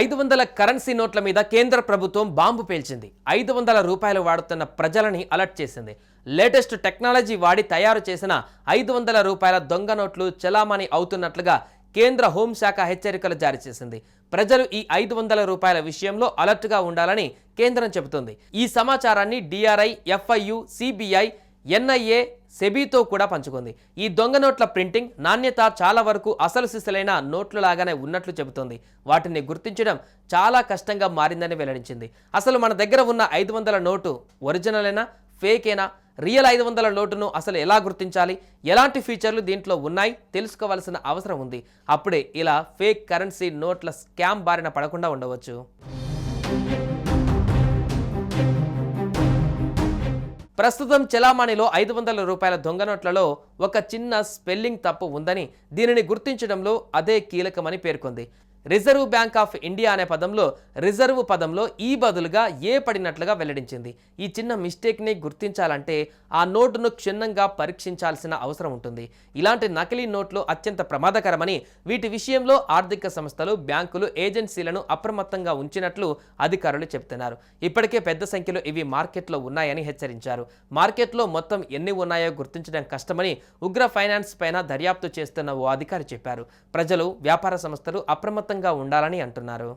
ఐదు వందల కరెన్సీ నోట్ల మీద కేంద్ర ప్రభుత్వం బాంబు పేల్చింది. ఐదు వందల రూపాయలు వాడుతున్న ప్రజలని అలర్ట్ చేసింది. లేటెస్ట్ టెక్నాలజీ వాడి తయారు చేసిన ఐదు వందల రూపాయల దొంగ నోట్లు చలామణి అవుతున్నట్లుగా కేంద్ర హోంశాఖ హెచ్చరికలు జారీ చేసింది. ప్రజలు ఈ ఐదు వందల రూపాయల విషయంలో అలర్ట్గా ఉండాలని కేంద్రం చెబుతుంది. ఈ సమాచారాన్ని డిఆర్ఐ ఎఫ్ఐయు సిబిఐ ఎన్ఐఏ సెబీతో కూడా పంచుకుంది. ఈ దొంగ నోట్ల ప్రింటింగ్ నాణ్యత చాలా వరకు అసలు సిసలైన నోట్లు లాగానే ఉన్నట్లు చెబుతోంది. వాటిని గుర్తించడం చాలా కష్టంగా మారిందని వెల్లడించింది. అసలు మన దగ్గర ఉన్న ఐదు వందల నోటు ఒరిజినలేనా? ఫేకేనా? రియల్ ఐదు వందల నోటును అసలు ఎలా గుర్తించాలి? ఎలాంటి ఫీచర్లు దీంట్లో ఉన్నాయి? తెలుసుకోవాల్సిన అవసరం ఉంది. అప్పుడే ఇలా ఫేక్ కరెన్సీ నోట్ల స్కామ్ బారిన పడకుండా ఉండవచ్చు. ప్రస్తుతం చెలామణిలో ఐదు వందల రూపాయల దొంగ నోట్లలో ఒక చిన్న స్పెల్లింగ్ తప్పు ఉందని దీనిని గుర్తించడంలో అదే కీలకమని పేర్కొంది. రిజర్వ్ బ్యాంక్ ఆఫ్ ఇండియా అనే పదంలో రిజర్వ్ పదంలో ఈ బదులుగా ఏ పడినట్లుగా వెల్లడించింది? ఈ చిన్న మిస్టేక్ని గుర్తించాలంటే ఆ నోటును క్షుణ్ణంగా పరీక్షించాల్సిన అవసరం ఉంటుంది. ఇలాంటి నకిలీ నోట్లు అత్యంత ప్రమాదకరమని వీటి విషయంలో ఆర్థిక సంస్థలు బ్యాంకులు ఏజెన్సీలను అప్రమత్తంగా ఉంచినట్లు అధికారులు చెబుతున్నారు. ఇప్పటికే పెద్ద సంఖ్యలో ఇవి మార్కెట్లో ఉన్నాయని హెచ్చరించారు. మార్కెట్లో మొత్తం ఎన్ని ఉన్నాయో గుర్తించడం కష్టమని ఉగ్ర ఫైనాన్స్ పైన దర్యాప్తు చేస్తున్న ఓ అధికారి చెప్పారు. ప్రజలు వ్యాపార సంస్థలు అప్రమత్తంగా ఉండాలని అంటున్నారు.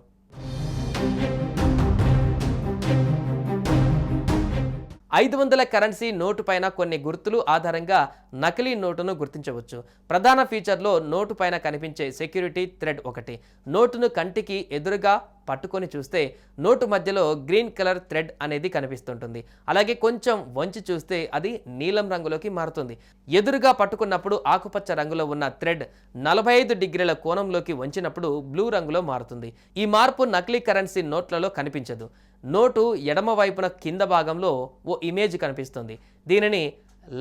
ఐదు వందల కరెన్సీ నోటు పైన కొన్ని గుర్తులు ఆధారంగా నకిలీ నోటును గుర్తించవచ్చు. ప్రధాన ఫీచర్లో నోటు పైన కనిపించే సెక్యూరిటీ థ్రెడ్ ఒకటి. నోటును కంటికి ఎదురుగా పట్టుకొని చూస్తే నోటు మధ్యలో గ్రీన్ కలర్ థ్రెడ్ అనేది కనిపిస్తుంటుంది. అలాగే కొంచెం వంచి చూస్తే అది నీలం రంగులోకి మారుతుంది. ఎదురుగా పట్టుకున్నప్పుడు ఆకుపచ్చ రంగులో ఉన్న థ్రెడ్ నలభై ఐదు డిగ్రీల కోణంలోకి వంచినప్పుడు బ్లూ రంగులో మారుతుంది. ఈ మార్పు నకిలీ కరెన్సీ నోట్లలో కనిపించదు. నోటు ఎడమ వైపున కింద భాగంలో ఓ ఇమేజ్ కనిపిస్తుంది. దీనిని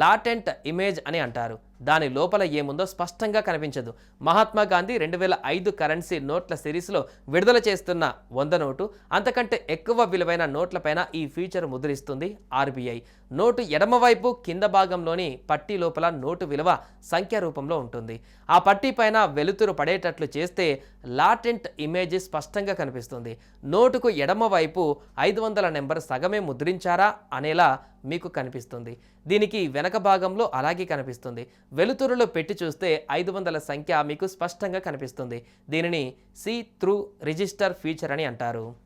లాటెంట్ ఇమేజ్ అని అంటారు. దాని లోపల ఏముందో స్పష్టంగా కనిపించదు. మహాత్మా గాంధీ రెండు వేల ఐదు కరెన్సీ నోట్ల సిరీస్లో విడుదల చేస్తున్న వంద నోటు అంతకంటే ఎక్కువ విలువైన నోట్లపైన ఈ ఫీచర్ ముద్రిస్తుంది ఆర్బీఐ. నోటు ఎడమవైపు కింద భాగంలోని పట్టీ లోపల నోటు విలువ సంఖ్య రూపంలో ఉంటుంది. ఆ పట్టీ పైన వెలుతురు పడేటట్లు చేస్తే లాటెంట్ ఇమేజ్ స్పష్టంగా కనిపిస్తుంది. నోటుకు ఎడమవైపు ఐదు వందల నెంబర్ సగమే ముద్రించారా అనేలా మీకు కనిపిస్తుంది. దీనికి వెనక భాగంలో అలాగే కనిపిస్తుంది. వెలుతురులో పెట్టి చూస్తే ఐదు వందల సంఖ్య మీకు స్పష్టంగా కనిపిస్తుంది. దీనిని సీ త్రూ రిజిస్టర్ ఫీచర్ అని అంటారు.